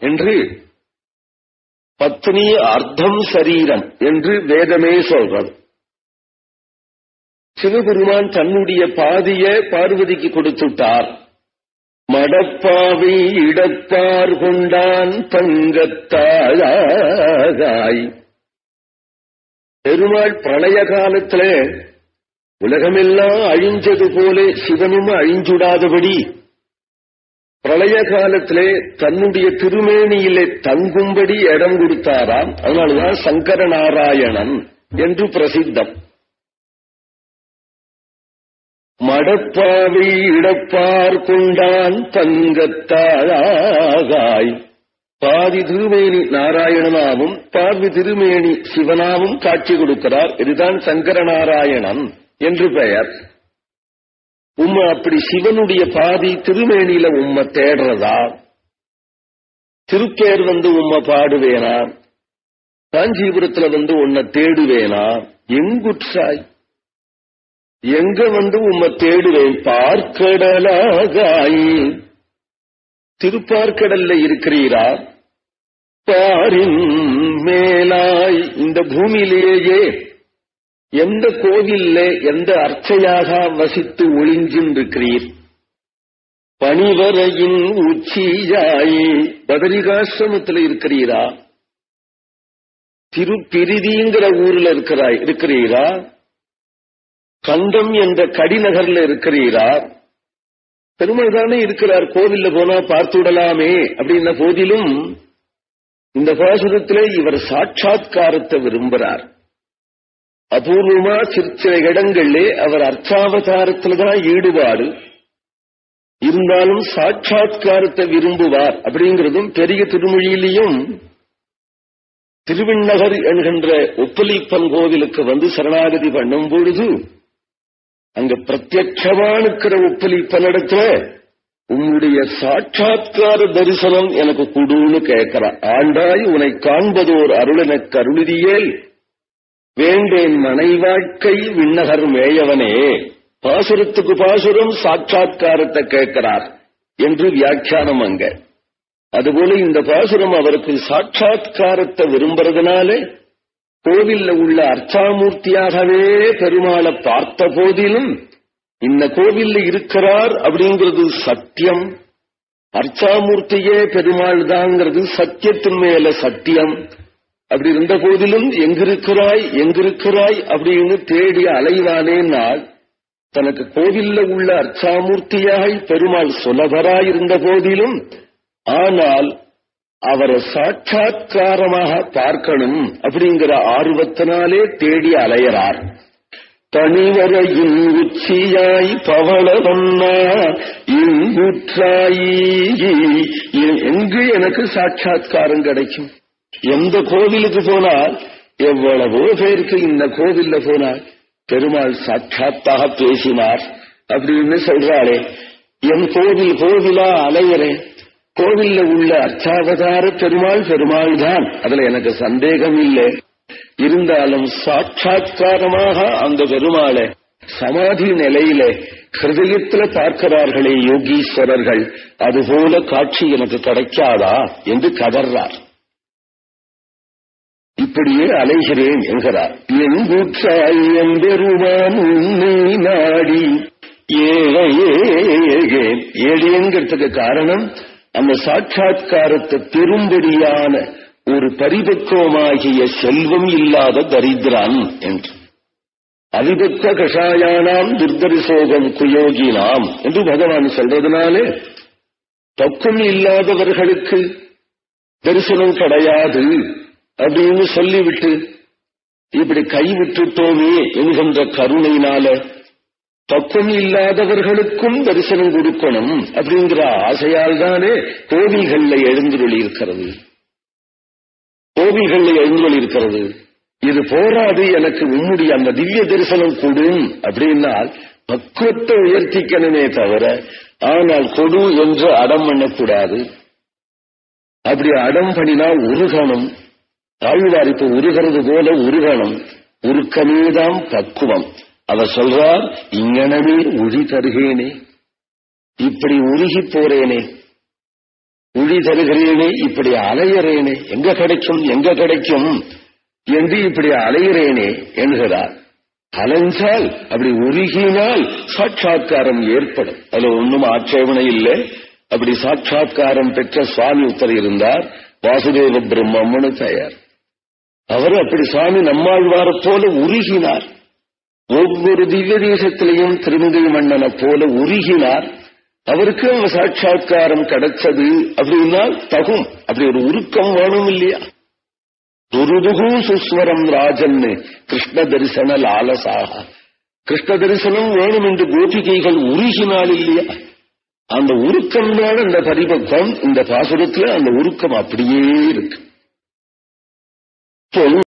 என்று பத்னி அர்த்தம் சரீரம் என்று வேதமே சொல்றது. சிவபெருமான் தன்னுடைய பாதிய பார்வதிக்கு கொடுத்துட்டார். மடப்பாவை இடத்தார் கொண்டான் தங்கத்தாழாய் பெருமாள் பிரளய காலத்துல உலகமெல்லாம் அழிஞ்சது போல சிவனும் அழிஞ்சுடாதபடி பிரளய காலத்திலே தன்னுடைய திருமேனியிலே தங்கும்படி இடம் கொடுத்தாராம். அதனாலதான் சங்கர நாராயணன் என்று பிரசித்தம். மடப்பாவை இடப்பார் கொண்டான் தங்கத்தாழாகாய் பாதி திருமேனி நாராயணனாவும் பாதி திருமேனி சிவனாவும் காட்சி கொடுக்கிறார். இதுதான் சங்கர நாராயணன் என்று பெயர். உம்மை அப்படி சிவனுடைய பாதி திருமேனியில உம்மை தேடுறதா? திருப்பேர் வந்து உம்மை பாடுவேனா? காஞ்சிபுரத்துல வந்து உன்னை தேடுவேனா? எங்குற்றாய்? எங்க வந்து உம்மை தேடுவேன்? பார்க்கடலாகாய். திருப்பார்கடல்ல இருக்கிறீரா? யாரின் மேலாய் இந்த பூமியிலேயே எந்த கோவில்ல எந்த அர்ச்சையாக வசித்து ஒளிஞ்சின்றிருக்கிறீர்? பணிவரையின் உச்சியாய் பதரிகாசிரமத்தில் இருக்கிறீரா? திருப்பிரிதிங்கிற ஊர்ல இருக்கிறாய் இருக்கிறீரா? கண்டம் என்ற கடிநகர்ல இருக்கிறீரா? பெருமாள் தானே இருக்கிறார் கோவில்ல போனா பார்த்து விடலாமே அப்படின்ன போதிலும் இந்த பாசுரத்திலே இவர் சாட்சாத்காரத்தை விரும்புகிறார் அபூர்வமா சிற்சில இடங்களிலே அவர் அர்ச்சாவதாரத்துல தான் ஈடுபாடு. இருந்தாலும் சாட்சாத்காரத்தை விரும்புவார் அப்படிங்கிறதும் பெரிய திருமொழியிலையும் திருவிண்ணகர் என்கின்ற ஒப்பலிப்பன் கோவிலுக்கு வந்து சரணாகதி பண்ணும் பொழுது அங்க பிரத்யட்சமானுக்கிற ஒப்பலிப்பனிடத்துல உன்னுடைய சாட்சாத்கார தரிசனம் எனக்கு குடுன்னு கேட்கிறான் ஆண்டாய் உன்னை காண்பதோர் அருளன கருளிதியேல் வேண்டேன் மனை வாழ்க்கை விண்ணகர் மேயவனே பாசுரத்துக்கு பாசுரம் சாட்சாத்காரத்தை கேட்கிறார் என்று வியாக்கியானம் அங்க. அதுபோல இந்த பாசுரம் அவருக்கு சாட்சாத்காரத்தை விரும்புறதுனால கோவில்ல உள்ள அர்ச்சாமூர்த்தியாகவே பெருமாளை பார்த்த போதிலும் இந்த கோவில்ல இருக்கிறார் அப்படிங்கிறது சத்தியம். அர்ச்சாமூர்த்தியே பெருமாள் தாங்கிறது சத்தியத்தின் மேல சத்தியம். அப்படி இருந்த போதிலும் எங்கிருக்கிறாய் எங்கிருக்கிறாய் அப்படின்னு தேடி அலைவானே நாள் தனக்கு கோவில்ல உள்ள அர்ச்சாமூர்த்தியாய் பெருமாள் சுலபராயிருந்த போதிலும் ஆனால் அவரை சாட்சாத்காரமாக பார்க்கணும் அப்படிங்கிற ஆர்வத்தினாலே தேடி அலையறார். தனிவரையின் உச்சியாய் பவளவண்ணா இங்குற்றாயி. எங்கு எனக்கு சாட்சா்காரம் கிடைக்கும்? எந்த கோவிலுக்கு போனால்? எவ்வளவோ பேருக்கு இந்த கோவில்ல போனால். பெருமாள் சாட்சாத்தாக பேசினார். அப்படின்னு சொல்றாளே. என் கோவில் கோவிலா அலையிறேன் கோவில்ல உள்ள அர்ச்சாவதார பெருமாள் பெருமாள் தான் அதுல எனக்கு சந்தேகம் இல்லை இருந்தாலும் சாட்சாத்காரமாக அந்த பெருமாளை சமாதி நிலையில ஹிருதயத்துல பார்க்கிறார்களே யோகீஸ்வரர்கள் அதுபோல காட்சி எனக்கு கிடைக்காதா என்று கதர்றார். இப்படியே அலைகிறேன் என்கிறார். எங்கூற்றாய் எம்பெருமான் உன்னை நாடி ஏழையே ஏழையங்கிறதுக்கு காரணம் அந்த சாட்சா்காரத்தை பெரும்படியான ஒரு பரிபக்குவமாகிய செல்வம் இல்லாத தரித்திரான் என்று. அதிபத்த கஷாயானாம் துர்தரிசோகம் குயோகினாம் என்று பகவான் சொல்றதுனாலே பக்கம் இல்லாதவர்களுக்கு தரிசனம் கிடையாது அப்படின்னு சொல்லிவிட்டு இப்படி கைவிட்டுட்டோமே என்கின்ற கருணையினால பக்கம் இல்லாதவர்களுக்கும் தரிசனம் கொடுக்கணும் அப்படிங்கிற ஆசையால் தானே கோவில்கள்ல எழுந்துருளி இருக்கிறது கோவில்கள்ல எழுந்துருளி இருக்கிறது. இது போராது எனக்கு உம்முடைய அந்த திவ்ய தரிசனம் கொடும் அப்படின்னால் பக்குவத்தை உயர்த்திக்கணுமே தவிர ஆனால் கொடு என்று அடம் பண்ணக்கூடாது. அப்படி அடம் பண்ணினா உருகணும் தாழ்வார் இப்ப உருகிறது போல உருகணும் உருக்கமேதான் பக்குவம். அவர் சொல்றார் இங்கனமே உழி தருகேனே இப்படி உருகி போறேனே ஒளி தருகிறேனே இப்படி அலையறேனே. எங்க கிடைக்கும் எங்க கிடைக்கும்? என்று இப்படி அலைகிறேனே என்கிறார். அலைஞ்சால் அப்படி உருகினால் சாட்சா்காரம் ஏற்படும். அதுல ஒன்றும் ஆட்சேபனை இல்லை. அப்படி சாட்சா்காரம் பெற்ற சுவாமி உத்தர் இருந்தார். வாசுதேவ பிரம்மம்னு தயார் அவர் அப்படி சுவாமி நம்மாழ்வார போல உருகினார். ஒவ்வொரு திவ்ய தேசத்திலையும் திருமங்கை மன்னனை போல உருகினார். அவருக்கு அந்த சாட்சா்காரம் கிடைச்சது அப்படின்னா தகும். அப்படி ஒரு உருக்கம் வேணும் இல்லையா? துருதுகும் சுஸ்வரம் ராஜன் கிருஷ்ண தரிசன லாலசாக. கிருஷ்ண தரிசனம் வேணும் என்று கோபிகைகள் உருகினால் இல்லையா? அந்த உருக்கம் தான் இந்த பரிபக்வம் இந்த பாசுரத்துல அந்த உருக்கம் அப்படியே இருக்கு.